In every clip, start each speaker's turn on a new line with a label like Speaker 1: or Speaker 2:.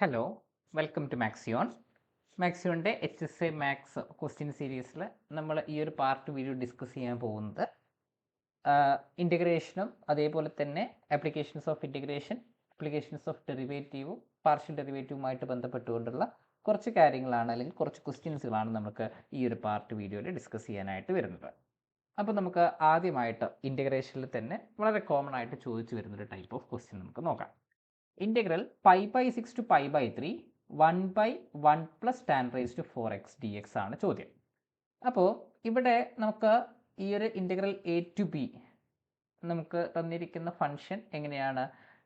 Speaker 1: Hello welcome to Maxion മാക്സിയോണിന്റെ H S A maths question സീരീസിൽ നമ്മൾ ഈ ഒരു പാർട്ട് വീഡിയോ ഡിസ്കസ് ചെയ്യാൻ പോകുന്നത് ഇന്റഗ്രേഷനും അതേപോലെ തന്നെ applications of integration applications of ഡെറിവേറ്റീവും പാർഷ്യൽ ഡെറിവേറ്റീവുമായിട്ട് ബന്ധപ്പെട്ടുകൊണ്ടുള്ള കുറച്ച് കാര്യങ്ങളാണ് അല്ലെങ്കിൽ കുറച്ച് ക്വസ്റ്റ്യൻസുകളാണ് നമുക്ക് ഈ ഒരു പാർട്ട് വീഡിയോയിൽ ഡിസ്കസ് ചെയ്യാനായിട്ട് വരുന്നത്. അപ്പോൾ നമുക്ക് ആദ്യമായിട്ട് ഇന്റഗ്രേഷനിൽ തന്നെ വളരെ കോമൺ ആയിട്ട് ചോദിച്ചു വരുന്നൊരു ടൈപ്പ് ഓഫ് ക്വസ്റ്റ്യൻ നമുക്ക് നോക്കാം. Integral pi by six to pi by three one by one plus tan raise to four x d x ആണ് ചോദ്യം. അപ്പോൾ ഇവിടെ നമുക്ക് ഈ ഒരു ഇന്റഗ്രൽ എ ടു ബി നമുക്ക് തന്നിരിക്കുന്ന ഫംഗ്ഷൻ എങ്ങനെയാണ്?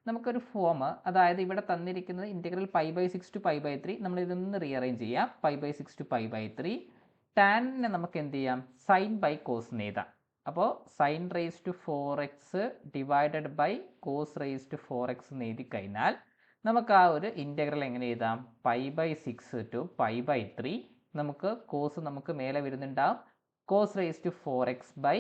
Speaker 1: നമുക്കൊരു ഫോം അതായത് ഇവിടെ തന്നിരിക്കുന്നത് integral pi by six to pi by three നമ്മൾ ഇതൊന്ന് റീഅറേഞ്ച് ചെയ്യാം. Pi by six to pi by three ടാനിനെ നമുക്ക് എന്ത് ചെയ്യാം? സൈൻ ബൈ കോസ് എഴുതാം. അപ്പോൾ sine raise to four x divided by cos raise to four x എന്ന് എഴുതി കഴിഞ്ഞാൽ നമുക്ക് ആ ഒരു ഇന്റഗ്രൽ എങ്ങനെ എഴുതാം? Pi by six to pi by three നമുക്ക് കോസ് നമുക്ക് മേലെ വരുന്നുണ്ടാവും. Cos raise to four x by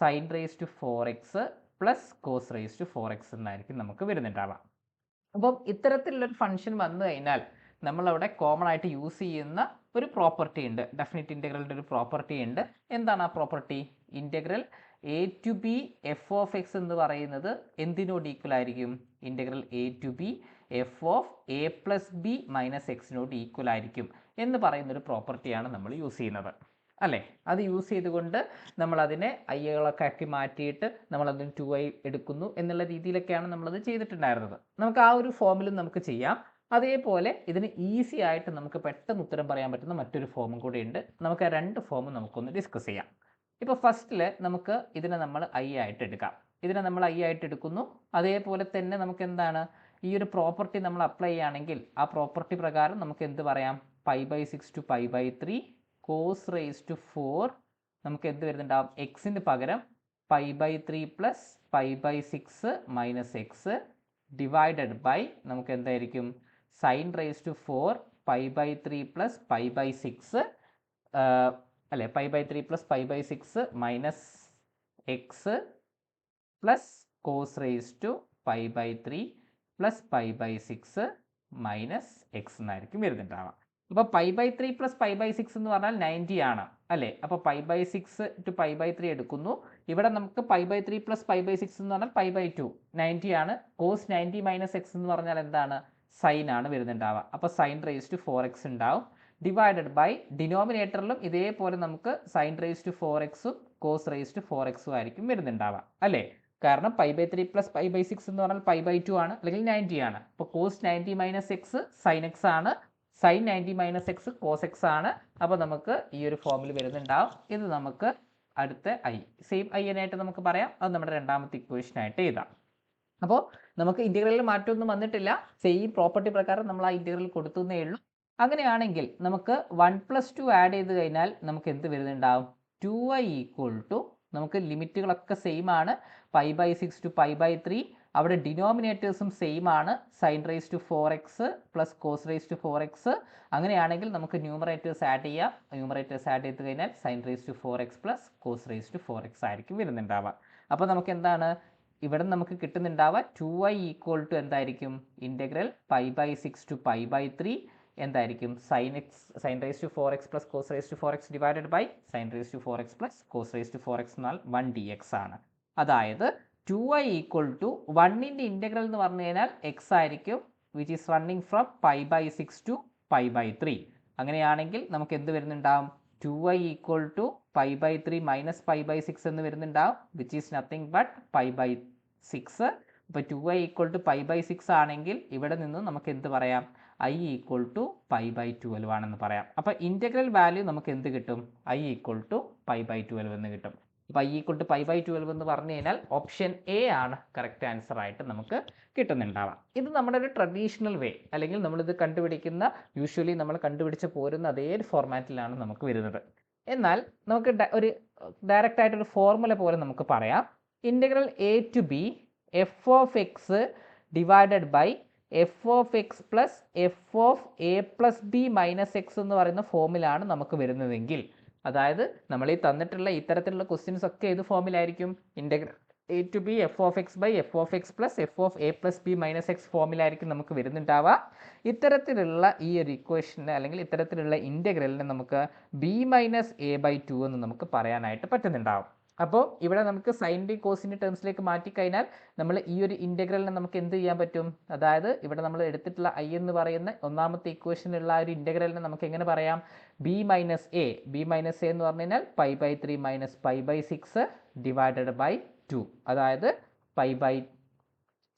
Speaker 1: sine raise to four x plus cos raise to four x എന്നായിരിക്കും നമുക്ക് വരുന്നുണ്ടാവാം അപ്പം ഇത്തരത്തിലുള്ളൊരു ഫംഗ്ഷൻ വന്നു കഴിഞ്ഞാൽ നമ്മളവിടെ കോമൺ ആയിട്ട് യൂസ് ചെയ്യുന്ന ഒരു പ്രോപ്പർട്ടി ഉണ്ട്. ഡെഫിനിറ്റ് ഇന്റഗ്രലിന്റെ ഒരു പ്രോപ്പർട്ടി ഉണ്ട്. എന്താണ് ആ property integral a to b f of x എന്ന് പറയുന്നത് എന്തിനോട് ഈക്വൽ ആയിരിക്കും? Integral a to b f of a plus b minus എക്സിനോട് equal ആയിരിക്കും എന്ന് പറയുന്ന ഒരു പ്രോപ്പർട്ടിയാണ് നമ്മൾ യൂസ് ചെയ്യുന്നത്. അല്ലേ? അത് യൂസ് ചെയ്തുകൊണ്ട് നമ്മൾ അതിനെ ഐകളൊക്കെ ആക്കി മാറ്റിയിട്ട് നമ്മളതിന് ടു ഐ എടുക്കുന്നു എന്നുള്ള രീതിയിലൊക്കെയാണ് നമ്മളത് ചെയ്തിട്ടുണ്ടായിരുന്നത്. നമുക്ക് ആ ഒരു ഫോമിലും നമുക്ക് ചെയ്യാം. അതേപോലെ ഇതിന് ഈസി ആയിട്ട് നമുക്ക് പെട്ടെന്ന് ഉത്തരം പറയാൻ പറ്റുന്ന മറ്റൊരു ഫോമും കൂടി ഉണ്ട്. നമുക്ക് ആ രണ്ട് ഫോമും നമുക്കൊന്ന് ഡിസ്കസ് ചെയ്യാം. ഇപ്പോൾ ഫസ്റ്റിൽ നമുക്ക് ഇതിനെ നമ്മൾ ഐ ആയിട്ട് എടുക്കാം. ഇതിനെ നമ്മൾ ഐ ആയിട്ട് എടുക്കുന്നു. അതേപോലെ തന്നെ നമുക്ക് എന്താണ്? ഈ ഒരു പ്രോപ്പർട്ടി നമ്മൾ അപ്ലൈ ചെയ്യുകയാണെങ്കിൽ ആ പ്രോപ്പർട്ടി പ്രകാരം നമുക്ക് എന്ത് പറയാം? Pi by six to pi by three cos raise to four നമുക്ക് എന്ത് വരുന്നുണ്ടാവും എക്സിന് പകരം pi by three plus pi by six minus x divided by നമുക്ക് എന്തായിരിക്കും? Sine raise to four pi by three plus pi by six അല്ലെ pi by three plus pi by six minus x plus cos raise to pi by three plus pi by six minus x എന്നായിരിക്കും വരുന്നുണ്ടാവുക അപ്പോൾ pi by three plus pi by six എന്ന് പറഞ്ഞാൽ ninety ആണ് അല്ലേ അപ്പോൾ pi by six to pi by three എടുക്കുന്നു ഇവിടെ നമുക്ക് pi by three plus pi by six എന്ന് പറഞ്ഞാൽ പൈ ബൈ ടു നയന്റി ആണ് കോസ് നയന്റി മൈനസ് എക്സ് എന്ന് പറഞ്ഞാൽ എന്താണ് സൈൻ ആണ് വരുന്നുണ്ടാവുക. അപ്പോൾ sine raise to four x ഉണ്ടാവും. ഡിവൈഡഡ് ബൈ ഡിനോമിനേറ്ററിലും ഇതേപോലെ നമുക്ക് സൈൻ റേസ് ടു ഫോർ എക്സും കോസ് റേസ് ടു ഫോർ എക്സും ആയിരിക്കും വരുന്നുണ്ടാവുക. അല്ലേ? കാരണം pi by three plus pi by six എന്ന് പറഞ്ഞാൽ പൈ ബൈ ടു ആണ് അല്ലെങ്കിൽ നയന്റി ആണ്. അപ്പോൾ cos ninety minus x sine x ആണ്. Sine ninety minus x cos x ആണ്. അപ്പോൾ നമുക്ക് ഈ ഒരു ഫോമിൽ വരുന്നുണ്ടാവും. ഇത് നമുക്ക് അടുത്ത ഐ സെയിം ഐ എനായിട്ട് നമുക്ക് പറയാം. അത് നമ്മുടെ രണ്ടാമത്തെ ഇക്വേഷനായിട്ട് എഴുതാം. അപ്പോൾ നമുക്ക് ഇന്റഗ്രലിൽ മാറ്റമൊന്നും വന്നിട്ടില്ല. സെയിം പ്രോപ്പർട്ടി പ്രകാരം നമ്മൾ ആ ഇന്റഗ്രൽ കൊടുത്തുന്നേ ഉള്ളൂ. അങ്ങനെയാണെങ്കിൽ നമുക്ക് വൺ പ്ലസ് ടു ആഡ് ചെയ്ത് കഴിഞ്ഞാൽ നമുക്ക് എന്ത് വരുന്നുണ്ടാവും? ടു ഐ ഈക്വൽ ടു നമുക്ക് ലിമിറ്റുകളൊക്കെ സെയിം ആണ്. Pi by six to pi by three അവിടെ ഡിനോമിനേറ്റേഴ്സും സെയിം ആണ്. Sine raise to four x plus cos raise to four x അങ്ങനെയാണെങ്കിൽ നമുക്ക് ന്യൂമറേറ്റേഴ്സ് ആഡ് ചെയ്യാം. ന്യൂമറേറ്റേഴ്സ് ആഡ് ചെയ്ത് കഴിഞ്ഞാൽ sine raise to four x plus cos raise to four x ആയിരിക്കും വരുന്നുണ്ടാവുക. അപ്പോൾ നമുക്ക് എന്താണ്? ഇവിടെ നമുക്ക് കിട്ടുന്നുണ്ടാവുക ടു ഐ ഈക്വൽ ടു എന്തായിരിക്കും? Integral pi by six to pi by three എന്തായിരിക്കും? Sine x sine raise to four x plus cos raise to four x divided by sine raise to four x plus cos raise to four x എന്നാൽ one d x ആണ്. അതായത് two I equal to വണ്ണിന്റെ integral എന്ന് പറഞ്ഞു കഴിഞ്ഞാൽ x ആയിരിക്കും which is running from pi by six to pi by three അങ്ങനെയാണെങ്കിൽ നമുക്ക് എന്ത് വരുന്നുണ്ടാവും? Two I equal to pi by three minus five by six എന്ന് വരുന്നുണ്ടാവും which is nothing but five by six ഇപ്പോൾ two I equal to five by six ആണെങ്കിൽ ഇവിടെ നിന്ന് നമുക്ക് എന്ത് പറയാം? I equal to pi by twelve ആണെന്ന് പറയാം. അപ്പോൾ ഇന്റഗ്രൽ വാല്യൂ നമുക്ക് എന്ത് കിട്ടും? I equal to pi by twelve എന്ന് കിട്ടും. അപ്പോൾ I equal to pi by twelve എന്ന് പറഞ്ഞു കഴിഞ്ഞാൽ ഓപ്ഷൻ എ ആണ് കറക്റ്റ് ആൻസർ ആയിട്ട് നമുക്ക് കിട്ടുന്നുണ്ടാവാം. ഇത് നമ്മുടെ ഒരു ട്രഡീഷണൽ വേ അല്ലെങ്കിൽ നമ്മളിത് കണ്ടുപിടിക്കുന്ന യൂഷ്വലി നമ്മൾ കണ്ടുപിടിച്ച് പോരുന്ന അതേ ഫോർമാറ്റിലാണ് നമുക്ക് വരുന്നത്. എന്നാൽ നമുക്ക് ഒരു ഡയറക്റ്റ് ആയിട്ടൊരു ഫോർമുല പോലെ നമുക്ക് പറയാം. Integral a to b f of x divided by f of x plus f of a plus b minus x എന്ന് പറയുന്ന ഫോമിലാണ് നമുക്ക് വരുന്നതെങ്കിൽ. അതായത് നമ്മൾ ഈ തന്നിട്ടുള്ള ഇത്തരത്തിലുള്ള ക്വസ്റ്റ്യൻസ് ഒക്കെ ഏത് ഫോമിലായിരിക്കും integral a to b f of x by f of x plus f of a plus b minus x ഫോമിലായിരിക്കും നമുക്ക് വരുന്നുണ്ടാവുക. ഇത്തരത്തിലുള്ള ഈ ഒരു ഇക്വേഷനെ അല്ലെങ്കിൽ ഇത്തരത്തിലുള്ള ഇന്റഗ്രലിനെ നമുക്ക് b minus a by two എന്ന് നമുക്ക് പറയാനായിട്ട് പറ്റുന്നുണ്ടാവും. അപ്പോൾ ഇവിടെ നമുക്ക് സൈന്റെ കോസിന്റെ ടേംസിലേക്ക് മാറ്റിക്കഴിഞ്ഞാൽ നമ്മൾ ഈ ഒരു ഇന്റഗ്രലിനെ നമുക്ക് എന്ത് ചെയ്യാൻ പറ്റും? അതായത് ഇവിടെ നമ്മൾ എടുത്തിട്ടുള്ള ഐ എന്ന് പറയുന്ന ഒന്നാമത്തെ ഇക്വേഷനുള്ള ആ ഒരു ഇന്റഗ്രലിനെ നമുക്ക് എങ്ങനെ പറയാം? B minus a b minus a എന്ന് പറഞ്ഞു കഴിഞ്ഞാൽ pi by three minus pi by six divided by two അതായത് pi by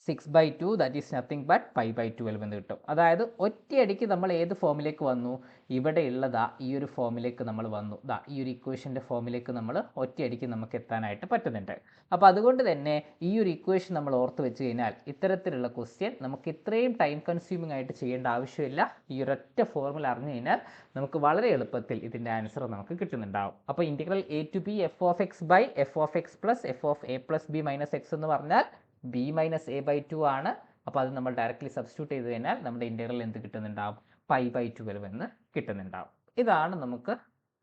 Speaker 1: six by two that is nothing but pi by twelve എന്ന് കിട്ടും. അതായത് ഒറ്റയടിക്ക് നമ്മൾ ഏത് ഫോമിലേക്ക് വന്നു? ഇവിടെ ഉള്ളതാ ഈ ഒരു ഫോമിലേക്ക് നമ്മൾ വന്നു. ദാ ഈ ഒരു ഇക്വേഷന്റെ ഫോമിലേക്ക് നമ്മൾ ഒറ്റയടിക്ക് നമുക്ക് എത്താനായിട്ട് പറ്റുന്നുണ്ട്. അപ്പോൾ അതുകൊണ്ട് തന്നെ ഈ ഒരു ഇക്വേഷൻ നമ്മൾ ഓർത്ത് വെച്ച് കഴിഞ്ഞാൽ ഇത്തരത്തിലുള്ള ക്വസ്റ്റ്യൻ നമുക്ക് ഇത്രയും ടൈം കൺസ്യൂമിംഗ് ആയിട്ട് ചെയ്യേണ്ട ആവശ്യമില്ല. ഈ ഒരൊറ്റ ഫോർമുല അറിഞ്ഞു കഴിഞ്ഞാൽ നമുക്ക് വളരെ എളുപ്പത്തിൽ ഇതിന്റെ ആൻസർ നമുക്ക് കിട്ടുന്നുണ്ടാവും. അപ്പോൾ integral a to b f of x by f of x plus f of a plus b minus x എന്ന് പറഞ്ഞാൽ b minus a by two ആണ്. അപ്പോൾ അത് നമ്മൾ ഡയറക്റ്റ്ലി സബ്സ്റ്റിറ്റ്യൂട്ട് ചെയ്ത് കഴിഞ്ഞാൽ നമ്മുടെ ഇന്റഗ്രൽ എന്ത് കിട്ടുന്നുണ്ടാവും? പൈ ബൈ ട്വൽവ് എന്ന് കിട്ടുന്നുണ്ടാവും. ഇതാണ് നമുക്ക്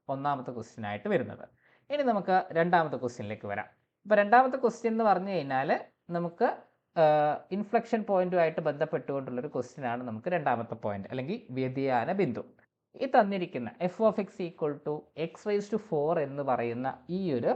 Speaker 1: ഒന്നാമത്തെ ക്വസ്റ്റ്യൻ ആയിട്ട് വരുന്നത്. ഇനി നമുക്ക് രണ്ടാമത്തെ ക്വസ്റ്റ്യനിലേക്ക് വരാം. ഇപ്പോൾ രണ്ടാമത്തെ ക്വസ്റ്റ്യൻ എന്ന് പറഞ്ഞു കഴിഞ്ഞാൽ നമുക്ക് ഇൻഫ്ലക്ഷൻ പോയിന്റുമായിട്ട് ബന്ധപ്പെട്ടുകൊണ്ടുള്ളൊരു ക്വസ്റ്റ്യൻ ആണ് നമുക്ക് രണ്ടാമത്തെ പോയിന്റ് അല്ലെങ്കിൽ വ്യതിയാന ബിന്ദു. ഈ തന്നിരിക്കുന്ന f of x equal to x raise to four എന്ന് പറയുന്ന ഈ ഒരു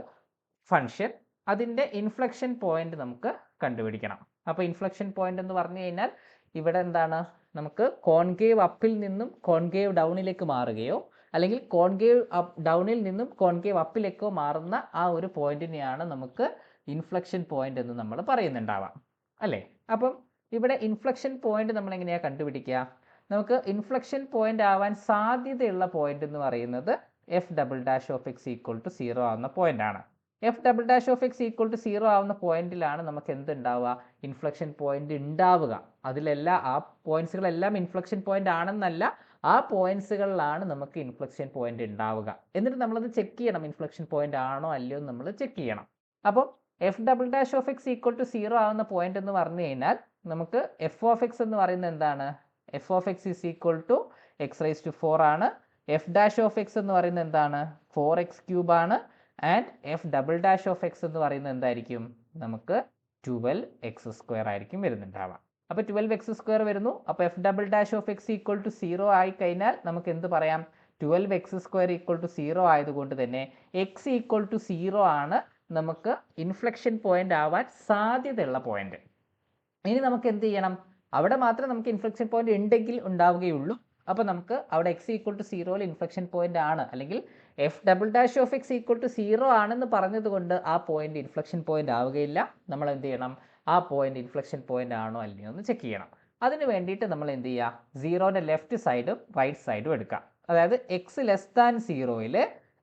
Speaker 1: ഫംഗ്ഷൻ അതിന്റെ ഇൻഫ്ലക്ഷൻ പോയിന്റ് നമുക്ക് കണ്ടുപിടിക്കണം. അപ്പോൾ ഇൻഫ്ലക്ഷൻ പോയിന്റ് എന്ന് പറഞ്ഞു കഴിഞ്ഞാൽ ഇവിടെ എന്താണ്? നമുക്ക് കോൺകേവ് അപ്പിൽ നിന്നും കോൺകേവ് ഡൗണിലേക്ക് മാറുകയോ അല്ലെങ്കിൽ കോൺകേവ് ഡൗണിൽ നിന്നും കോൺകേവ് അപ്പിലേക്കോ മാറുന്ന ആ ഒരു പോയിന്റിനെയാണ് നമുക്ക് ഇൻഫ്ലക്ഷൻ പോയിന്റ് എന്ന് നമ്മൾ പറയുന്നുണ്ടാവാം. അല്ലേ? അപ്പം ഇവിടെ ഇൻഫ്ലക്ഷൻ പോയിന്റ് നമ്മൾ എങ്ങനെയാണ് കണ്ടുപിടിക്കുക? നമുക്ക് ഇൻഫ്ലക്ഷൻ പോയിന്റ് ആവാൻ സാധ്യതയുള്ള പോയിന്റ് എന്ന് പറയുന്നത് f double dash of x equal to zero ആവുന്ന പോയിന്റ് ആണ്. F double dash of x equal to zero ആവുന്ന പോയിന്റിലാണ് നമുക്ക് എന്തുണ്ടാവുക? ഇൻഫ്ലക്ഷൻ പോയിന്റ് ഉണ്ടാവുക. അതിലെല്ലാം ആ പോയിന്റ്സുകളെല്ലാം ഇൻഫ്ലക്ഷൻ പോയിന്റ് ആണെന്നല്ല ആ പോയിന്റ്സുകളിലാണ് നമുക്ക് ഇൻഫ്ലക്ഷൻ പോയിന്റ് ഉണ്ടാവുക. എന്നിട്ട് നമ്മളത് ചെക്ക് ചെയ്യണം ഇൻഫ്ലക്ഷൻ പോയിന്റ് ആണോ അല്ലയോ നമ്മൾ ചെക്ക് ചെയ്യണം. അപ്പോൾ f double dash of x equal to zero ആവുന്ന പോയിന്റ് എന്ന് പറഞ്ഞു കഴിഞ്ഞാൽ നമുക്ക് എഫ് ഓഫ് എക്സ് എന്ന് പറയുന്നത് എന്താണ്? F of x is equal to x raise to four ആണ്. എഫ് ഡാഷ് ഓഫ് എക്സ് എന്ന് പറയുന്നത് എന്താണ്? ഫോർ എക്സ് ക്യൂബ് ആണ്. And f double dash of x എന്ന് പറയുന്നത് എന്തായിരിക്കും? നമുക്ക് ട്വൽവ് എക്സ് സ്ക്വയർ ആയിരിക്കും വരുന്നുണ്ടാവുക. അപ്പോൾ ട്വൽവ് എക്സ് സ്ക്വയർ വരുന്നു. അപ്പോൾ f double dash of x equal to zero ആയി കഴിഞ്ഞാൽ നമുക്ക് എന്ത് പറയാം? Twelve x square equal to zero ആയതുകൊണ്ട് തന്നെ എക്സ് ഈക്വൾ ടു സീറോ ആണ് നമുക്ക് ഇൻഫ്ലക്ഷൻ പോയിന്റ് ആവാൻ സാധ്യതയുള്ള പോയിന്റ് ഇനി നമുക്ക് എന്ത് ചെയ്യണം? അവിടെ മാത്രം നമുക്ക് ഇൻഫ്ലക്ഷൻ പോയിന്റ് ഉണ്ടെങ്കിൽ ഉണ്ടാവുകയുള്ളൂ. അപ്പോൾ നമുക്ക് അവിടെ എക്സ് ഈക്വൾ ടു സീറോയിൽ ഇൻഫ്ലക്ഷൻ പോയിന്റ് ആണ്. അല്ലെങ്കിൽ f double dash of x equal to zero ആണെന്ന് പറഞ്ഞതുകൊണ്ട് ആ പോയിന്റ് ഇൻഫ്ലക്ഷൻ പോയിന്റ് ആവുകയില്ല. നമ്മൾ എന്ത് ചെയ്യണം? ആ പോയിന്റ് ഇൻഫ്ലക്ഷൻ പോയിന്റ് ആണോ അല്ലയോ എന്ന് ചെക്ക് ചെയ്യണം. അതിന് വേണ്ടിയിട്ട് നമ്മൾ എന്ത് ചെയ്യുക? സീറോന്റെ ലെഫ്റ്റ് സൈഡും റൈറ്റ് സൈഡും എടുക്കാം അതായത് എക്സ് ലെസ് ദാൻ സീറോയിൽ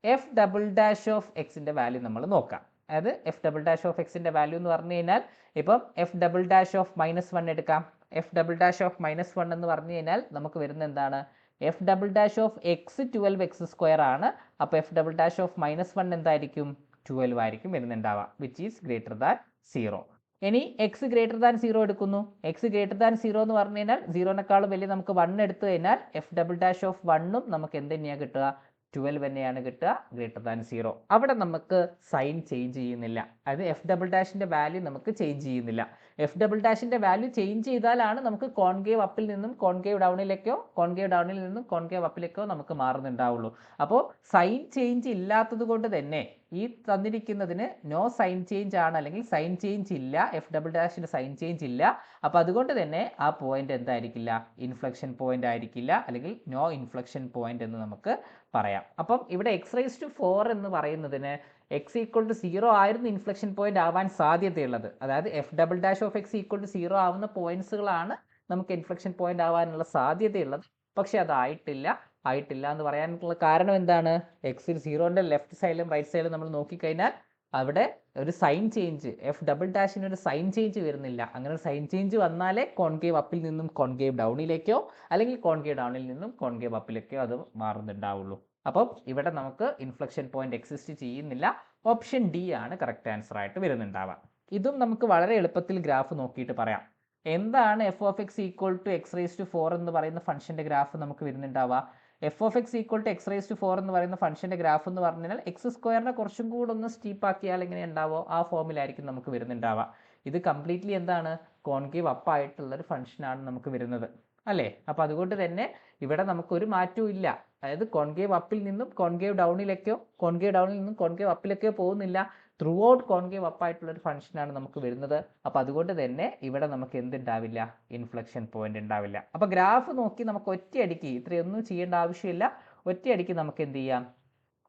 Speaker 1: എഫ് ഡബിൾ ഡാഷ് ഓഫ് എക്സിന്റെ വാല്യൂ നമ്മൾ നോക്കാം അതായത് എഫ് ഡബിൾ ഡാഷ് ഓഫ് എക്സിന്റെ വാല്യൂ എന്ന് പറഞ്ഞു കഴിഞ്ഞാൽ ഇപ്പം f double dash of minus one എടുക്കാം. F double dash of minus one എന്ന് പറഞ്ഞു കഴിഞ്ഞാൽ നമുക്ക് വരുന്ന എന്താണ്? F double dash of x twelve x square ആണ്. അപ്പോൾ f double dash of minus one എന്തായിരിക്കും? ട്വൽവ് ആയിരിക്കും വരുന്നുണ്ടാവുക which is greater than zero ഇനി എക്സ് ഗ്രേറ്റർ ദാൻ സീറോ എടുക്കുന്നു. എക്സ് ഗ്രേറ്റർ ദാൻ സീറോ എന്ന് പറഞ്ഞു കഴിഞ്ഞാൽ സീറോനേക്കാളും വലിയ നമുക്ക് വൺ എടുത്തു കഴിഞ്ഞാൽ എഫ് ഡബിൾ ഡാഷ് ഓഫ് വണ്ണും നമുക്ക് എന്ത് തന്നെയാണ് കിട്ടുക? ട്വൽവ് തന്നെയാണ് കിട്ടുക ഗ്രേറ്റർ ദാൻ സീറോ അവിടെ നമുക്ക് സൈൻ ചേഞ്ച് ചെയ്യുന്നില്ല. അതായത് എഫ് ഡബിൾ ഡാഷിന്റെ വാല്യൂ നമുക്ക് ചേഞ്ച് ചെയ്യുന്നില്ല. എഫ് ഡബിൾ ഡാഷിന്റെ വാല്യൂ ചേഞ്ച് ചെയ്താലാണ് നമുക്ക് കോൺകേവ് അപ്പിൽ നിന്നും കോൺകേവ് ഡൗണിലേക്കോ കോൺകേവ് ഡൗണിൽ നിന്നും കോൺകേവ് അപ്പിലേക്കോ നമുക്ക് മാറുന്നുണ്ടാവുള്ളൂ. അപ്പോൾ സൈൻ ചേഞ്ച് ഇല്ലാത്തത് കൊണ്ട് തന്നെ ഈ തന്നിരിക്കുന്നതിന് നോ സൈൻ ചേഞ്ച് ആണ് അല്ലെങ്കിൽ സൈൻ ചേഞ്ച് ഇല്ല എഫ് ഡബിൾ ഡാഷിന് സൈൻ ചേഞ്ച് ഇല്ല. അപ്പോൾ അതുകൊണ്ട് തന്നെ ആ പോയിന്റ് എന്തായിരിക്കില്ല? ഇൻഫ്ലക്ഷൻ പോയിന്റ് ആയിരിക്കില്ല അല്ലെങ്കിൽ നോ ഇൻഫ്ലക്ഷൻ പോയിന്റ് എന്ന് നമുക്ക് പറയാം. അപ്പം ഇവിടെ എക്സ് റൈസ് ടു ഫോർ എന്ന് പറയുന്നതിന് എക്സ് ഈക്വൾ ടു സീറോ ആയിരുന്നു ഇൻഫ്ലക്ഷൻ പോയിന്റ് ആവാൻ സാധ്യതയുള്ളത്. അതായത് f double dash of x equal to zero ആവുന്ന പോയിന്റ്സുകളാണ് നമുക്ക് ഇൻഫ്ലക്ഷൻ പോയിന്റ് ആവാനുള്ള സാധ്യതയുള്ളത്. പക്ഷെ അതായിട്ടില്ല ആയിട്ടില്ല. എന്ന് പറയാനുള്ള കാരണം എന്താണ്? എക്സിൽ സീറോന്റെ ലെഫ്റ്റ് സൈഡിലും റൈറ്റ് സൈഡിലും നമ്മൾ നോക്കിക്കഴിഞ്ഞാൽ അവിടെ ഒരു സൈൻ ചേഞ്ച് എഫ് ഡബിൾ ഡാഷിന് ഒരു സൈൻ ചേഞ്ച് വരുന്നില്ല. അങ്ങനെ ഒരു സൈൻ ചേഞ്ച് വന്നാലേ കോൺകേവ് അപ്പിൽ നിന്നും കോൺകേവ് ഡൗണിലേക്കോ അല്ലെങ്കിൽ കോൺകേവ് ഡൗണിൽ നിന്നും കോൺകേവ് അപ്പിലേക്കോ അത് മാറുന്നുണ്ടാവുള്ളൂ. അപ്പം ഇവിടെ നമുക്ക് ഇൻഫ്ലക്ഷൻ പോയിന്റ് എക്സിസ്റ്റ് ചെയ്യുന്നില്ല. ഓപ്ഷൻ ഡി ആണ് കറക്റ്റ് ആൻസർ ആയിട്ട് വരുന്നുണ്ടാവുക. ഇതും നമുക്ക് വളരെ എളുപ്പത്തിൽ ഗ്രാഫ് നോക്കിയിട്ട് പറയാം. എന്താണ് f of x equal to x raise to four എന്ന് പറയുന്ന ഫംഗ്ഷന്റെ ഗ്രാഫ് നമുക്ക് വരുന്നുണ്ടാവുക? F of x equal to x raise to four എന്ന് പറയുന്ന ഫംഗ്ഷന്റെ ഗ്രാഫ് എന്ന് പറഞ്ഞാൽ എക്സ് സ്ക്വയറിനെ കുറച്ചും കൂടെ ഒന്ന് സ്റ്റീപ്പാക്കിയാൽ എങ്ങനെ ഉണ്ടാവോ ആ ഫോമിലായിരിക്കും നമുക്ക് വരുന്നുണ്ടാവുക. ഇത് കംപ്ലീറ്റ്ലി എന്താണ്? കോൺകേവ് അപ്പ് ആയിട്ടുള്ള ഒരു ഫംഗ്ഷനാണ് നമുക്ക് വരുന്നത്. അല്ലേ? അപ്പോൾ അതുകൊണ്ട് തന്നെ ഇവിടെ നമുക്കൊരു മാറ്റവും ഇല്ല. അതായത് കോൺകേവ് അപ്പിൽ നിന്നും കോൺകേവ് ഡൗണിലേക്കോ കോൺകേവ് ഡൗണിൽ നിന്നും കോൺകേവ് അപ്പിലേക്കോ പോകുന്നില്ല. ത്രൂ ഔട്ട് കോൺകേവ് അപ്പ് ആയിട്ടുള്ള ഒരു ഫംഗ്ഷനാണ് നമുക്ക് വരുന്നത്. അപ്പോൾ അതുകൊണ്ട് തന്നെ ഇവിടെ നമുക്ക് എന്തുണ്ടാവില്ല? ഇൻഫ്ലക്ഷൻ പോയിന്റ് ഉണ്ടാവില്ല. അപ്പോൾ ഗ്രാഫ് നോക്കി നമുക്ക് ഒറ്റയടിക്ക് ഇത്രയൊന്നും ചെയ്യേണ്ട ആവശ്യമില്ല. ഒറ്റയടിക്ക് നമുക്ക് എന്ത് ചെയ്യാം?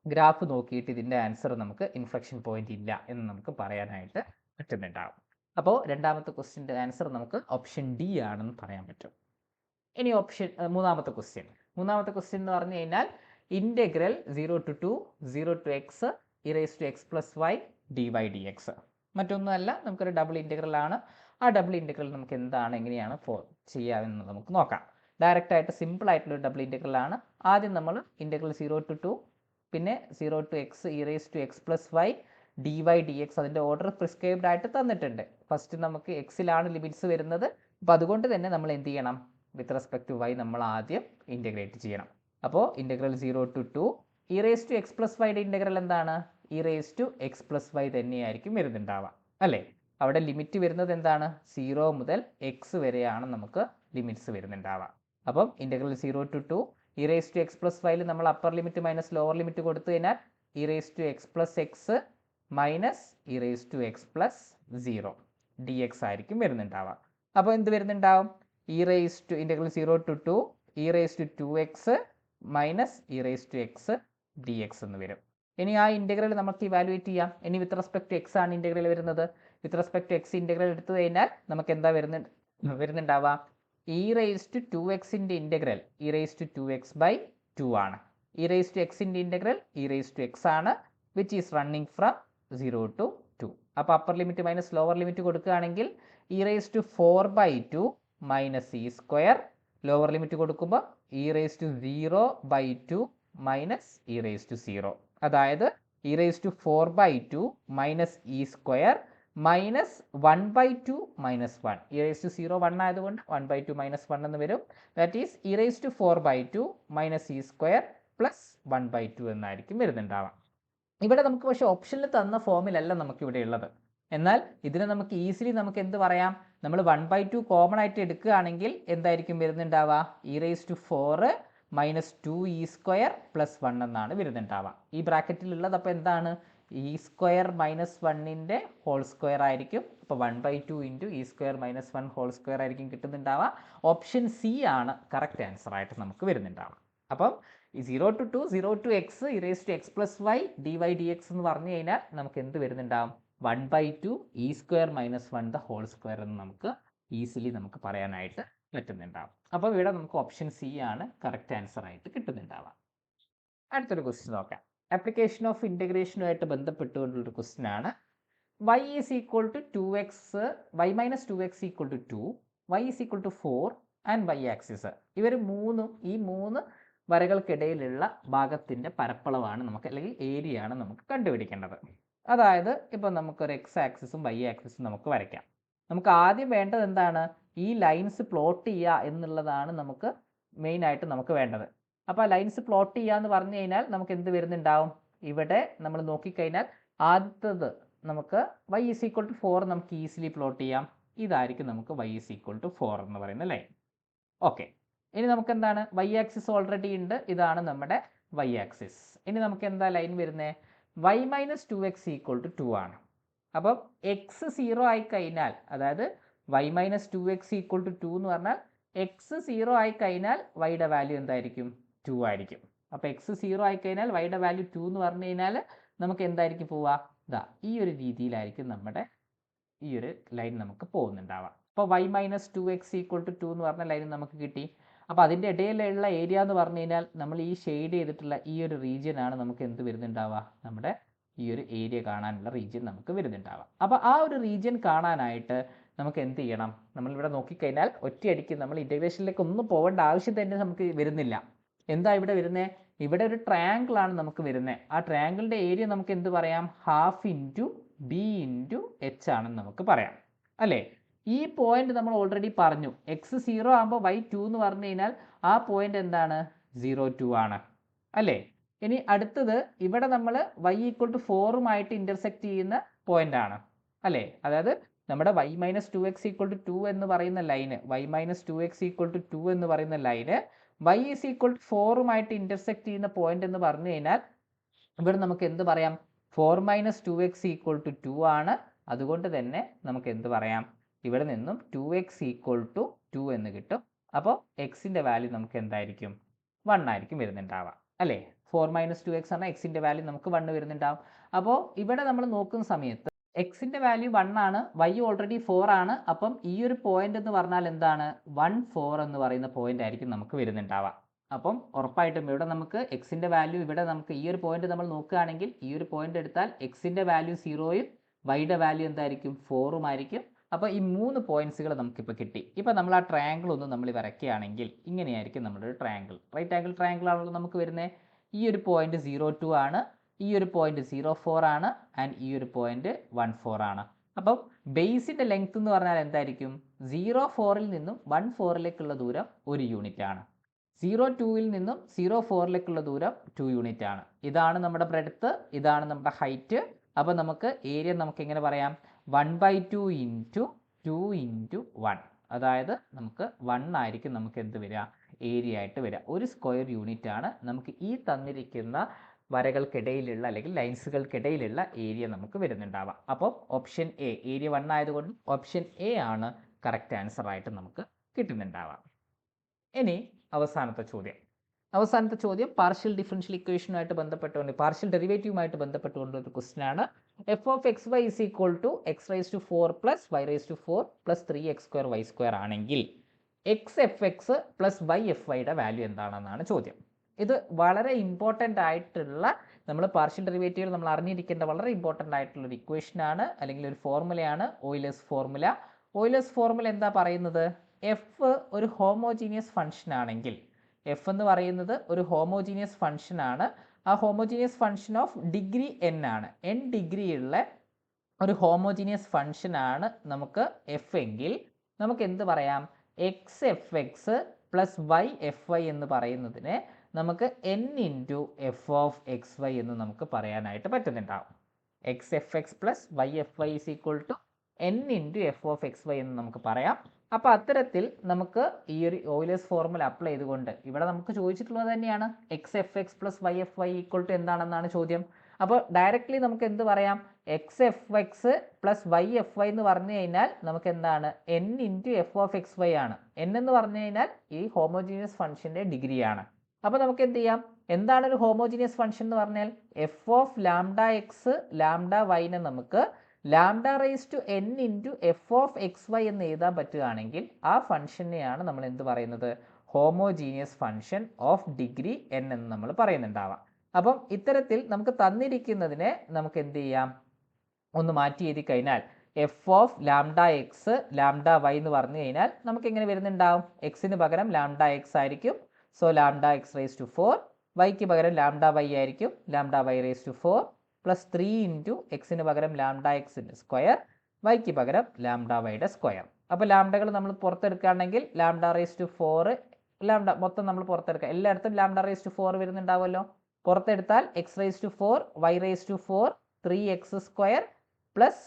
Speaker 1: ഗ്രാഫ് നോക്കിയിട്ട് ഇതിന്റെ ആൻസർ നമുക്ക് ഇൻഫ്ലക്ഷൻ പോയിന്റ് ഇല്ല എന്ന് നമുക്ക് പറയാനായിട്ട് പറ്റുന്നുണ്ടാവും. അപ്പോൾ രണ്ടാമത്തെ ക്വസ്റ്റ്യന്റെ ആൻസർ നമുക്ക് ഓപ്ഷൻ ഡി ആണെന്ന് പറയാൻ പറ്റും. ഇനി ഓപ്ഷൻ മൂന്നാമത്തെ ക്വസ്റ്റ്യൻ മൂന്നാമത്തെ ക്വസ്റ്റ്യൻ എന്ന് പറഞ്ഞു കഴിഞ്ഞാൽ integral zero to two zero to x e raise to x plus y d y d x മറ്റൊന്നുമല്ല നമുക്കൊരു ഡബിൾ ഇന്റഗ്രൽ ആണ്. ആ ഡബിൾ ഇന്റഗ്രൽ നമുക്ക് എന്താണ് എങ്ങനെയാണ് ഫോ ചെയ്യാമെന്ന് നമുക്ക് നോക്കാം. ഡയറക്റ്റ് ആയിട്ട് സിമ്പിൾ ആയിട്ടുള്ള ഡബിൾ ഇന്റഗ്രൽ ആണ്. ആദ്യം നമ്മൾ ഇന്റഗ്രൽ സീറോ ടു ടു പിന്നെ zero to x e raise to x plus y d y d x അതിന്റെ ഓർഡർ പ്രിസ്ക്രൈബ്ഡ് ആയിട്ട് തന്നിട്ടുണ്ട്. ഫസ്റ്റ് നമുക്ക് എക്സിലാണ് ലിമിറ്റ്സ് വരുന്നത്. അപ്പോൾ അതുകൊണ്ട് തന്നെ നമ്മൾ എന്ത് ചെയ്യണം? വിത്ത് റെസ്പെക്ട് വൈ നമ്മൾ ആദ്യം ഇന്റഗ്രേറ്റ് ചെയ്യണം. അപ്പോൾ integral zero to two e raise to x plus വൈയുടെ ഇന്റഗ്രൽ എന്താണ്? E raise to x plus y തന്നെയായിരിക്കും വരുന്നുണ്ടാവുക. അല്ലേ? അവിടെ ലിമിറ്റ് വരുന്നത് എന്താണ്? സീറോ മുതൽ എക്സ് വരെയാണ് നമുക്ക് ലിമിറ്റ്സ് വരുന്നുണ്ടാവുക. അപ്പം integral zero to two e raise to x plus വൈയിൽ നമ്മൾ upper limit minus lower limit കൊടുത്തു കഴിഞ്ഞാൽ e raise to x plus x minus e raise to x plus zero. D x ആയിരിക്കും വരുന്നുണ്ടാവുക. അപ്പോൾ എന്ത് വരുന്നുണ്ടാവും? E raise to integral zero to two e raise to two x minus e raise to x d x എന്ന് വരും. ഇനി ആ integral നമുക്ക് evaluate ചെയ്യാം. ഇനി വിത്ത് റെസ്പെക്ട് ടു എക്സ് ആണ് ഇന്റഗ്രൽ വരുന്നത്. With respect to x integral എടുത്തു കഴിഞ്ഞാൽ നമുക്ക് എന്താ വരുന്ന വരുന്നുണ്ടാവുക? ഇ റേസ് ടു ടു എക്സിന്റെ integral e raise to two x by two ആണ്. ഇ റേസ് ടു എക്സിന്റെ integral e raise to x ആണ് which is running from zero to two അപ്പോൾ upper limit minus lower limit കൊടുക്കുകയാണെങ്കിൽ e raise to four by two minus e square lower limit കൊടുക്കുമ്പോൾ e raise to zero by two minus e raise to zero അതായത് e raise to four by two minus e square minus one by two minus one e raise to zero one ആയതുകൊണ്ട് one by two minus one എന്ന് വരും. That is e raise to four by two minus e square plus one by two എന്നായിരിക്കും വരുന്നുണ്ടാവാം ഇവിടെ നമുക്ക് പക്ഷേ ഓപ്ഷനിൽ തന്ന ഫോമിലല്ല നമുക്ക് ഇവിടെ ഉള്ളത്. എന്നാൽ ഇതിനെ നമുക്ക് ഈസിലി നമുക്ക് എന്ത് പറയാം? നമ്മൾ വൺ ബൈ ടു കോമൺ ആയിട്ട് എടുക്കുകയാണെങ്കിൽ എന്തായിരിക്കും വരുന്നുണ്ടാവുക? E raise to four minus two e square plus one എന്നാണ് വരുന്നുണ്ടാവുക. ഈ ബ്രാക്കറ്റിലുള്ളത് അപ്പോൾ എന്താണ്? ഇ സ്ക്വയർ മൈനസ് വണ്ണിന്റെ ഹോൾ സ്ക്വയർ ആയിരിക്കും. അപ്പോൾ one by two into e square minus one whole square ആയിരിക്കും കിട്ടുന്നുണ്ടാവുക. ഓപ്ഷൻ സി ആണ് കറക്റ്റ് ആൻസർ ആയിട്ട് നമുക്ക് വരുന്നുണ്ടാവുക. അപ്പം ഈ zero to two zero to x e raise to x plus y d y d x എന്ന് പറഞ്ഞു കഴിഞ്ഞാൽ നമുക്ക് എന്ത് വരുന്നുണ്ടാവും? One by two e square minus one the whole square എന്ന് നമുക്ക് ഈസിലി നമുക്ക് പറയാനായിട്ട് പറ്റുന്നുണ്ടാവും. അപ്പോൾ ഇവിടെ നമുക്ക് ഓപ്ഷൻ സി ആണ് കറക്റ്റ് ആൻസർ ആയിട്ട് കിട്ടുന്നുണ്ടാവുക. അടുത്തൊരു ക്വസ്റ്റ്യൻ നോക്കാം. ആപ്ലിക്കേഷൻ ഓഫ് ഇന്റഗ്രേഷനുമായിട്ട് ബന്ധപ്പെട്ടുകൊണ്ടുള്ളൊരു ക്വസ്റ്റ്യൻ ആണ്. Y is equal to two x y minus two x equal to two y is equal to four and y axis ഇവർ മൂന്നും ഈ മൂന്ന് വരകൾക്കിടയിലുള്ള ഭാഗത്തിന്റെ പരപ്പളവാണ് നമുക്ക് അല്ലെങ്കിൽ ഏരിയ ആണ് നമുക്ക് കണ്ടുപിടിക്കേണ്ടത്. അതായത് ഇപ്പോൾ നമുക്കൊരു എക്സ് ആക്സിസും വൈ ആക്സിസും നമുക്ക് വരയ്ക്കാം. നമുക്ക് ആദ്യം വേണ്ടത് എന്താണ്? ഈ ലൈൻസ് പ്ലോട്ട് ചെയ്യുക എന്നുള്ളതാണ് നമുക്ക് മെയിനായിട്ട് നമുക്ക് വേണ്ടത്. അപ്പോൾ ലൈൻസ് പ്ലോട്ട് ചെയ്യുക എന്ന് പറഞ്ഞു കഴിഞ്ഞാൽ നമുക്ക് എന്ത് വരുന്നുണ്ടാവും? ഇവിടെ നമ്മൾ നോക്കിക്കഴിഞ്ഞാൽ ആദ്യത്തത് നമുക്ക് y is equal to four നമുക്ക് ഈസിലി പ്ലോട്ട് ചെയ്യാം. ഇതായിരിക്കും നമുക്ക് y is equal to four എന്ന് പറയുന്ന ലൈൻ ഓക്കെ ഇനി നമുക്ക് എന്താണ് വൈ ആക്സിസ് ഓൾറെഡി ഉണ്ട്. ഇതാണ് നമ്മുടെ വൈ ആക്സിസ് ഇനി നമുക്ക് എന്താ ലൈൻ വരുന്നത് y minus two x equal to two ആണ്. അപ്പം എക്സ് സീറോ ആയി കഴിഞ്ഞാൽ അതായത് y minus two x equal to two എന്ന് പറഞ്ഞാൽ എക്സ് സീറോ ആയി കഴിഞ്ഞാൽ വൈയുടെ വാല്യൂ എന്തായിരിക്കും? ടു ആയിരിക്കും. അപ്പോൾ എക്സ് സീറോ ആയി കഴിഞ്ഞാൽ വൈയുടെ വാല്യൂ ടു എന്ന് പറഞ്ഞു കഴിഞ്ഞാൽ നമുക്ക് എന്തായിരിക്കും പോവുക ഇതാ ഈ ഒരു രീതിയിലായിരിക്കും നമ്മുടെ ഈ ഒരു ലൈൻ നമുക്ക് പോകുന്നുണ്ടാവുക. അപ്പോൾ y minus two x equal to two എന്ന് പറഞ്ഞ ലൈൻ നമുക്ക് കിട്ടി. അപ്പോൾ അതിന്റെ ഇടയിലുള്ള ഏരിയ എന്ന് പറഞ്ഞു കഴിഞ്ഞാൽ നമ്മൾ ഈ ഷെയ്ഡ് ചെയ്തിട്ടുള്ള ഈ ഒരു റീജിയനാണ് നമുക്ക് എന്ത് വരുന്നുണ്ടാവുക? നമ്മുടെ ഈ ഒരു ഏരിയ കാണാനുള്ള റീജിയൻ നമുക്ക് വരുന്നുണ്ടാവുക. അപ്പോൾ ആ ഒരു റീജിയൻ കാണാനായിട്ട് നമുക്ക് എന്ത് ചെയ്യണം? നമ്മളിവിടെ നോക്കിക്കഴിഞ്ഞാൽ ഒറ്റയടിക്ക് നമ്മൾ ഇന്റഗ്രേഷനിലേക്ക് ഒന്നും പോകേണ്ട ആവശ്യം തന്നെ നമുക്ക് വരുന്നില്ല. എന്താ ഇവിടെ വരുന്നത് ഇവിടെ ഒരു ട്രയാങ്കിൾ ആണ് നമുക്ക് വരുന്നത് ആ ട്രയാങ്കിളിന്റെ ഏരിയ നമുക്ക് എന്ത് പറയാം? Half into b into h ആണെന്ന് നമുക്ക് പറയാം. അല്ലേ? ഈ പോയിന്റ് നമ്മൾ ഓൾറെഡി പറഞ്ഞു. എക്സ് സീറോ ആകുമ്പോൾ വൈ ടു എന്ന് പറഞ്ഞു കഴിഞ്ഞാൽ ആ പോയിന്റ് എന്താണ്? സീറോ ടു ആണ്. അല്ലേ? ഇനി അടുത്തത് ഇവിടെ നമ്മൾ വൈ ഈക്വൽ ടു ഫോറുമായിട്ട് ഇന്റർസെക്റ്റ് ചെയ്യുന്ന പോയിന്റ് ആണ്. അല്ലേ? അതായത് നമ്മുടെ y minus two x equal to two എന്ന് പറയുന്ന line y minus two x equal to two എന്ന് പറയുന്ന ലൈന് വൈ ഈസ് ഈക്വൽ ടു ഫോറുമായിട്ട് ഇന്റർസെക്റ്റ് ചെയ്യുന്ന പോയിന്റ് എന്ന് പറഞ്ഞു കഴിഞ്ഞാൽ ഇവിടെ നമുക്ക് എന്ത് പറയാം? Four minus two x equal to two ആണ്. അതുകൊണ്ട് തന്നെ നമുക്ക് എന്ത് പറയാം? ഇവിടെ നിന്നും two x equal to two എന്ന് കിട്ടും. അപ്പോൾ എക്സിന്റെ വാല്യൂ നമുക്ക് എന്തായിരിക്കും? വൺ ആയിരിക്കും വരുന്നുണ്ടാവുക. അല്ലേ? ഫോർ മൈനസ് ടു എക്സ് ആണ് എക്സിന്റെ വാല്യൂ നമുക്ക് വണ്ണ് വരുന്നുണ്ടാവും. അപ്പോൾ ഇവിടെ നമ്മൾ നോക്കുന്ന സമയത്ത് എക്സിന്റെ വാല്യൂ വൺ ആണ് വൈ ഓൾറെഡി ഫോർ ആണ്. അപ്പം ഈ ഒരു പോയിന്റ് എന്ന് പറഞ്ഞാൽ എന്താണ്? വൺ ഫോർ എന്ന് പറയുന്ന പോയിന്റ് ആയിരിക്കും നമുക്ക് വരുന്നുണ്ടാവുക. അപ്പം ഉറപ്പായിട്ടും ഇവിടെ നമുക്ക് എക്സിന്റെ വാല്യൂ ഇവിടെ നമുക്ക് ഈ ഒരു പോയിന്റ് നമ്മൾ നോക്കുകയാണെങ്കിൽ ഈ ഒരു പോയിന്റ് എടുത്താൽ എക്സിന്റെ വാല്യൂ സീറോയും വൈയുടെ വാല്യൂ എന്തായിരിക്കും? ഫോറും ആയിരിക്കും. അപ്പോൾ ഈ മൂന്ന് പോയിന്റ്സുകൾ നമുക്കിപ്പോൾ കിട്ടി. ഇപ്പോൾ നമ്മൾ ആ ട്രയാങ്കിൾ ഒന്ന് നമ്മൾ വരയ്ക്കുകയാണെങ്കിൽ ഇങ്ങനെയായിരിക്കും നമ്മുടെ ട്രയാങ്കിൾ റൈറ്റ് ആംഗിൾ ട്രയാങ്കിൾ ആണല്ലോ നമുക്ക് വരുന്നത് ഈ ഒരു പോയിന്റ് സീറോ ടു ആണ് ഈ ഒരു പോയിന്റ് സീറോ ഫോർ ആണ് ആൻഡ് ഈ ഒരു പോയിന്റ് വൺ ഫോർ ആണ്. അപ്പം ബേസിന്റെ ലെങ്ത് എന്ന് പറഞ്ഞാൽ എന്തായിരിക്കും? സീറോ ഫോറിൽ നിന്നും വൺ ഫോറിലേക്കുള്ള ദൂരം ഒരു യൂണിറ്റ് ആണ്. സീറോ ടൂവിൽ നിന്നും സീറോ ഫോറിലേക്കുള്ള ദൂരം ടു യൂണിറ്റ് ആണ്. ഇതാണ് നമ്മുടെ ബ്രെഡ്ത്ത് ഇതാണ് നമ്മുടെ ഹൈറ്റ് അപ്പോൾ നമുക്ക് ഏരിയ നമുക്ക് എങ്ങനെ പറയാം? One by two into two into one അതായത് നമുക്ക് വൺ ആയിരിക്കും നമുക്ക് എന്ത് വരിക? ഏരിയ ആയിട്ട് വരിക. ഒരു സ്ക്വയർ യൂണിറ്റ് ആണ് നമുക്ക് ഈ തന്നിരിക്കുന്ന വരകൾക്കിടയിലുള്ള അല്ലെങ്കിൽ ലൈൻസുകൾക്കിടയിലുള്ള ഏരിയ നമുക്ക് വരുന്നുണ്ടാവാം അപ്പോൾ ഓപ്ഷൻ എ ഏരിയ വൺ ആയതുകൊണ്ട് ഓപ്ഷൻ എ ആണ് കറക്റ്റ് ആൻസർ ആയിട്ട് നമുക്ക് കിട്ടുന്നുണ്ടാവാം ഇനി അവസാനത്തെ ചോദ്യം. അവസാനത്തെ ചോദ്യം പാർഷ്യൽ ഡിഫറൻഷ്യൽ ഇക്വേഷനുമായിട്ട് ബന്ധപ്പെട്ടുകൊണ്ട് പാർഷ്യൽ ഡെറിവേറ്റീവുമായിട്ട് ബന്ധപ്പെട്ടുകൊണ്ട് ഒരു ക്വസ്റ്റൻ ആണ്. F of x y is equal to x raise to four plus y raise to four plus three x square y square ആണെങ്കിൽ x f x plus y f വൈയുടെ value എന്താണെന്നാണ് ചോദ്യം. ഇത് വളരെ important ആയിട്ടുള്ള നമ്മൾ partial derivative നമ്മൾ അറിഞ്ഞിരിക്കേണ്ട വളരെ ഇമ്പോർട്ടന്റ് ആയിട്ടുള്ള ഒരു ഇക്വേഷനാണ് അല്ലെങ്കിൽ ഒരു ഫോർമുലയാണ് ഓയിലേഴ്സ് ഫോർമുല ഓയിലേഴ്സ് ഫോർമുല എന്താ പറയുന്നത്? എഫ് ഒരു ഹോമോജീനിയസ് ഫംഗ്ഷൻ ആണെങ്കിൽ എഫ് എന്ന് പറയുന്നത് ഒരു ഹോമോജീനിയസ് ഫംഗ്ഷൻ ആണ്. ആ homogeneous function of degree n ആണ്. എൻ ഡിഗ്രിയുള്ള ഒരു ഹോമോജീനിയസ് ഫങ്ഷൻ ആണ് നമുക്ക് എഫ് എങ്കിൽ നമുക്ക് എന്ത് പറയാം? X f x plus y f y എന്ന് പറയുന്നതിന് നമുക്ക് n into f of x y എന്ന് നമുക്ക് പറയാനായിട്ട് പറ്റുന്നുണ്ടാവും. X f x plus y f y is equal to n into f of x y എന്ന് നമുക്ക് പറയാം. അപ്പോൾ അത്തരത്തിൽ നമുക്ക് ഈ ഒരു ഓയിലേഴ്സ് ഫോർമുല അപ്ലൈ ചെയ്തുകൊണ്ട് ഇവിടെ നമുക്ക് ചോദിച്ചിട്ടുള്ളത് തന്നെയാണ്. X f x plus y f y equal to എന്താണെന്നാണ് ചോദ്യം. അപ്പോൾ ഡയറക്റ്റ്ലി നമുക്ക് എന്ത് പറയാം? X f x plus y f y എന്ന് പറഞ്ഞു കഴിഞ്ഞാൽ നമുക്ക് എന്താണ്? N into f of x y ആണ്. എൻ എന്ന് പറഞ്ഞു കഴിഞ്ഞാൽ ഈ ഹോമോജീനിയസ് ഫംഗ്ഷന്റെ ഡിഗ്രിയാണ് അപ്പോൾ നമുക്ക് എന്ത് ചെയ്യാം? എന്താണ് ഒരു ഹോമോജീനിയസ് ഫംഗ്ഷൻ എന്ന് പറഞ്ഞാൽ? F of lambda x lambda വൈനെ നമുക്ക് lambda raise to n into f of x y എന്ന് എഴുതാൻ പറ്റുകയാണെങ്കിൽ ആ ഫംഗ്ഷനെയാണ് നമ്മൾ എന്ത് പറയുന്നത്? Homogeneous function of degree n എന്ന് നമ്മൾ പറയുന്നുണ്ടാവാം. അപ്പം ഇത്തരത്തിൽ നമുക്ക് തന്നിരിക്കുന്നതിനെ നമുക്ക് എന്ത് ചെയ്യാം? ഒന്ന് മാറ്റി എഴുതി കഴിഞ്ഞാൽ f of lambda x lambda y എന്ന് പറഞ്ഞു കഴിഞ്ഞാൽ നമുക്ക് എങ്ങനെ വരുന്നുണ്ടാവും? എക്സിന് പകരം ലാംഡ എക്സ് ആയിരിക്കും. So lambda x raise to four വൈക്ക് പകരം ലാംഡ വൈ ആയിരിക്കും. Lambda y raise to four plus three into എക്സിന് പകരം ലാംഡ എക്സിന്റെ സ്ക്വയർ വൈക്ക് പകരം ലാംഡ വൈയുടെ സ്ക്വയർ അപ്പോൾ ലാംഡകൾ നമ്മൾ പുറത്തെടുക്കുകയാണെങ്കിൽ lambda raise to four lambda മൊത്തം നമ്മൾ പുറത്തെടുക്കുക. എല്ലായിടത്തും ലാംഡ റേസ് ടു ഫോർ വരുന്നുണ്ടാവുമല്ലോ. പുറത്തെടുത്താൽ x raise to four y raise to four three x square plus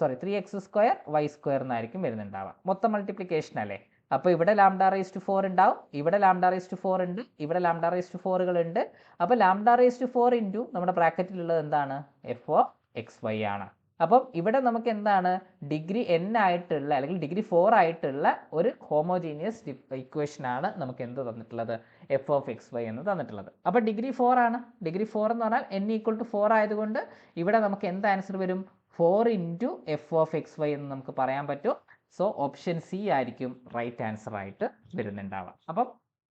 Speaker 1: sorry three x square y square എന്നായിരിക്കും വരുന്നുണ്ടാവുക. മൊത്തം മൾട്ടിപ്ലിക്കേഷൻ അല്ലേ? അപ്പോൾ ഇവിടെ ലാംഡ റേസ് ടു ഫോർ ഉണ്ടാവും ഇവിടെ ലാംഡ റേസ് ടു ഫോർ ഉണ്ട് ഇവിടെ ലാംഡ റേസ് ടു ഫോറുകൾ ഉണ്ട്. അപ്പോൾ lambda raise to four into നമ്മുടെ ബ്രാക്കറ്റിലുള്ളത് എന്താണ്? എഫ് ഒ എക്സ് വൈ ആണ്. അപ്പം ഇവിടെ നമുക്ക് എന്താണ്? ഡിഗ്രി എൻ ആയിട്ടുള്ള അല്ലെങ്കിൽ ഡിഗ്രി ഫോർ ആയിട്ടുള്ള ഒരു ഹോമോജീനിയസ് ഇക്വേഷനാണ് നമുക്ക് എന്ത് തന്നിട്ടുള്ളത്? എഫ് ഓഫ് എക്സ് വൈ എന്ന് തന്നിട്ടുള്ളത്. അപ്പോൾ ഡിഗ്രി ഫോർ ആണ്. ഡിഗ്രി ഫോർ എന്ന് പറഞ്ഞാൽ എൻ ഈക്വൽ ടു ഫോർ ആയതുകൊണ്ട് ഇവിടെ നമുക്ക് എന്ത് ആൻസർ വരും? Four into f of x y എന്ന് നമുക്ക് പറയാൻ പറ്റും. സോ ഓപ്ഷൻ സി ആയിരിക്കും റൈറ്റ് ആൻസർ ആയിട്ട് വരുന്നുണ്ടാവുക. അപ്പം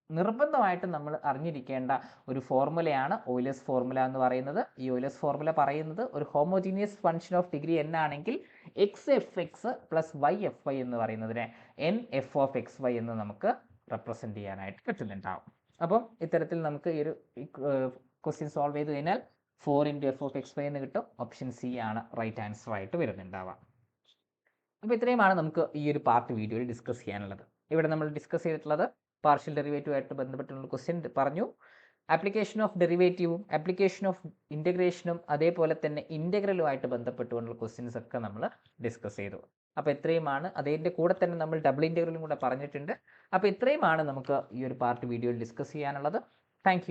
Speaker 1: നിർബന്ധമായിട്ടും നമ്മൾ അറിഞ്ഞിരിക്കേണ്ട ഒരു ഫോർമുലയാണ് ഓയിലസ് ഫോർമുല എന്ന് പറയുന്നത്. ഈ ഓയിലസ് ഫോർമുല പറയുന്നത് ഒരു homogeneous function of degree n ആണെങ്കിൽ x f x plus y f y എന്ന് പറയുന്നതിനെ n f of x y എന്ന് നമുക്ക് റെപ്രസെന്റ് ചെയ്യാനായിട്ട് പറ്റുന്നുണ്ടാവും. അപ്പം ഇത്തരത്തിൽ നമുക്ക് ഈ ഒരു ക്വസ്റ്റ്യൻ സോൾവ് ചെയ്ത് കഴിഞ്ഞാൽ four into f of x y എന്ന് കിട്ടും. ഓപ്ഷൻ സി ആണ് റൈറ്റ് ആൻസർ ആയിട്ട് വരുന്നുണ്ടാവുക. അപ്പോൾ ഇത്രയുമാണ് നമുക്ക് ഈ ഒരു പാർട്ട് വീഡിയോയിൽ ഡിസ്കസ് ചെയ്യാനുള്ളത്. ഇവിടെ നമ്മൾ ഡിസ്കസ് ചെയ്തിട്ടുള്ളത് പാർഷ്യൽ ഡെറിവേറ്റീവായിട്ട് ബന്ധപ്പെട്ടുള്ള ക്വസ്റ്റ്യൻ പറഞ്ഞു. ആപ്ലിക്കേഷൻ ഓഫ് ഡെറിവേറ്റീവും ആപ്ലിക്കേഷൻ ഓഫ് ഇന്റഗ്രേഷനും അതേപോലെ തന്നെ ഇന്റഗ്രലുമായിട്ട് ബന്ധപ്പെട്ടുകൊണ്ടുള്ള ക്വസ്റ്റ്യൻസ് ഒക്കെ നമ്മൾ ഡിസ്കസ് ചെയ്തു. അപ്പോൾ ഇത്രയുമാണ്. അതിന്റെ കൂടെ തന്നെ നമ്മൾ ഡബിൾ ഇന്റഗ്രലും കൂടെ പറഞ്ഞിട്ടുണ്ട്. അപ്പോൾ ഇത്രയുമാണ് നമുക്ക് ഈ ഒരു പാർട്ട് വീഡിയോയിൽ ഡിസ്കസ് ചെയ്യാനുള്ളത്. താങ്ക്